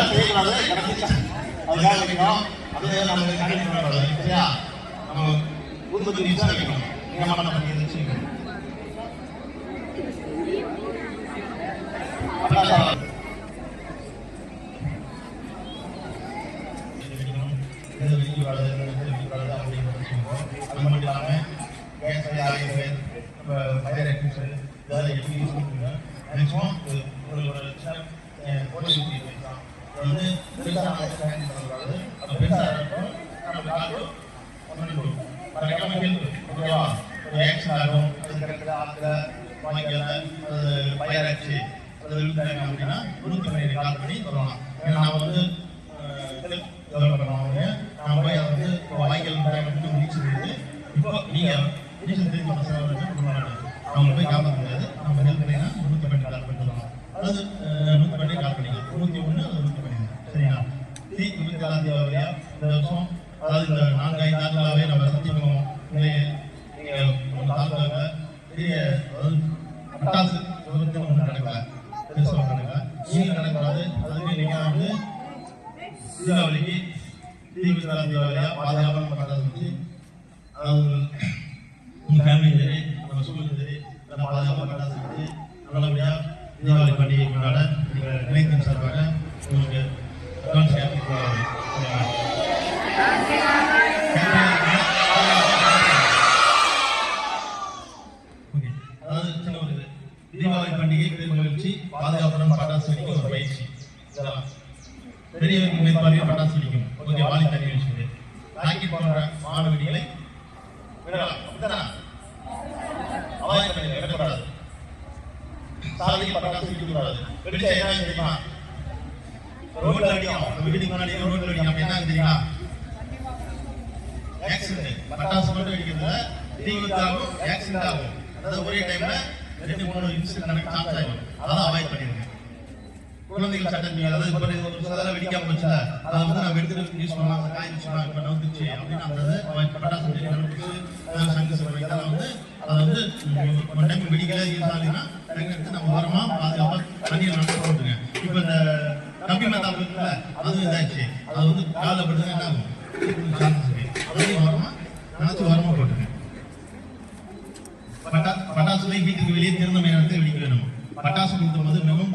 அப்படிலாம் செய்யக்கூடாது அதுக்காக வைக்கிறோம் அது நம்ம கண்டிப்பாக பண்ணக்கூடாது சரியா? நம்ம ஊதுபத்தி நிமிஷம் நீங்கள் மட்டும் பண்ணி வச்சுக்கணும் அது மட்டும் இல்லாமல் கேஸ் ஆகியவை ஃபயர் எக்ஸிபிஷன் இதெல்லாம் எப்படி யூஸ் பண்ணுங்க மேக்ஸிமம் ஒரு போலீஸ் வந்து பெருசாக நம்ம அது பெருசாக இருக்கும் நம்ம காட்டு கொடுக்கும் மறக்காம ஓகேவா? ஒரு ஆக்ஷன் ஆகும். அது கிடக்கிற ஆற்றுல வாங்கிக்கல அது அது விழுந்தாங்க அப்படின்னா நூற்றி கால் பண்ணி சொல்லலாம் ஏன்னா நான் வந்து டெவலப் நான் போய் அதை வந்து வாய்க்கால் முடிச்சு இப்போ நீங்கள் நீச்சல் தெரிஞ்ச பசங்க வந்து அவங்க போய் காப்பாற்ற முடியாது. நம்ம ஹெல்ப் பண்ணிங்கன்னா நூற்றி பன்னெண்டு கால் அதாவது நூற்றி கால் பண்ணிக்கலாம். நூற்றி ஒன்று அது நூற்றி பன்னெண்டு சரிங்களா தி இருபத்தி இந்த வருஷம் அதாவது இந்த நான்கு ஐந்து ஆண்டுகளாகவே நம்ம சத்தியமங்கலம் நீங்கள் தாலுக்காவில் பெரிய பட்டாசு விபத்து ஒன்று நடக்கல. பெருசாக நடக்கல. நீங்கள் நடக்கூடாது அதுக்கு நீங்கள் வந்து தீபாவளிக்கு தீபி தீபாவளியா பாதுகாப்பான பட்டாசு வச்சு அதாவது உங்கள் ஃபேமிலி சரி நம்ம ஸ்கூலுக்கு சரி பாதுகாப்பான பட்டாசு வச்சு நல்லபடியாக தீபாவளி பண்டிகை கொண்டாட நீங்கள் நினைக்கும் சார்பாக தீபாவளி பண்டிகை பெரிய மகிழ்ச்சி. பாதுகாப்புடன் பட்டாசு வெடிக்க ஒரு பயிற்சி இதெல்லாம் மேற்பார்வையில் பட்டாசு வெடிக்கும். கொஞ்சம் வாலி தண்ணி வச்சுது ராக்கெட் போன்ற வான வெடிகளை விடலாம். அப்படிதானா அவாய்ட் விடக்கூடாது. பட்டாசு வெடிக்கக்கூடாது. வெடிச்சா என்ன தெரியுமா? ரோட்ல வெடிக்கும். வீட்டுக்கு முன்னாடி ரோட்ல அப்ப என்ன தெரியுமா? ஆக்சிடென்ட் பட்டாசு மட்டும் வெடிக்கிறதுல தீ விபத்தாகும் ஆக்சிடென்ட் ஆகும். அதாவது ஒரே டைம்ல ரெண்டு மூணு இன்சிடென்ட் நடக்க சான்ஸ் ஆகும் அதான் அவாய்ட் பண்ணிருக்கேன் குழந்தைகள் சட்டம் அதாவது இப்போ ஒரு சிலதெல்லாம் வெடிக்காம போச்சுல அதை வந்து நம்ம எடுத்து யூஸ் பண்ணலாம். அந்த காய் யூஸ் பண்ணலாம் இப்போ நவுத்துச்சு அப்படின்னு அந்த சொல்லி நமக்கு சங்க சபை இதெல்லாம் வந்து அதை வந்து ஒன் டைம் வெடிக்கல யூஸ் ஆகுதுன்னா எடுத்து நம்ம ஓரமாக பாதுகாப்பாக தண்ணியை போட்டுங்க இப்போ இந்த நம்பி மேத்தா இருக்குல்ல அதுவும் இதாச்சு. அது காலில் படுத்துனா என்ன ஆகும்? சான்ஸ் அதையும் ஓரமாக நினச்சி ஓரமாக போட்டுங்க பட்டா பட்டாசுகளை வீட்டுக்கு வெளியே திறந்த நேரத்தில் வெடிக்க வேணும் பட்டாசு கொடுத்த மிகவும்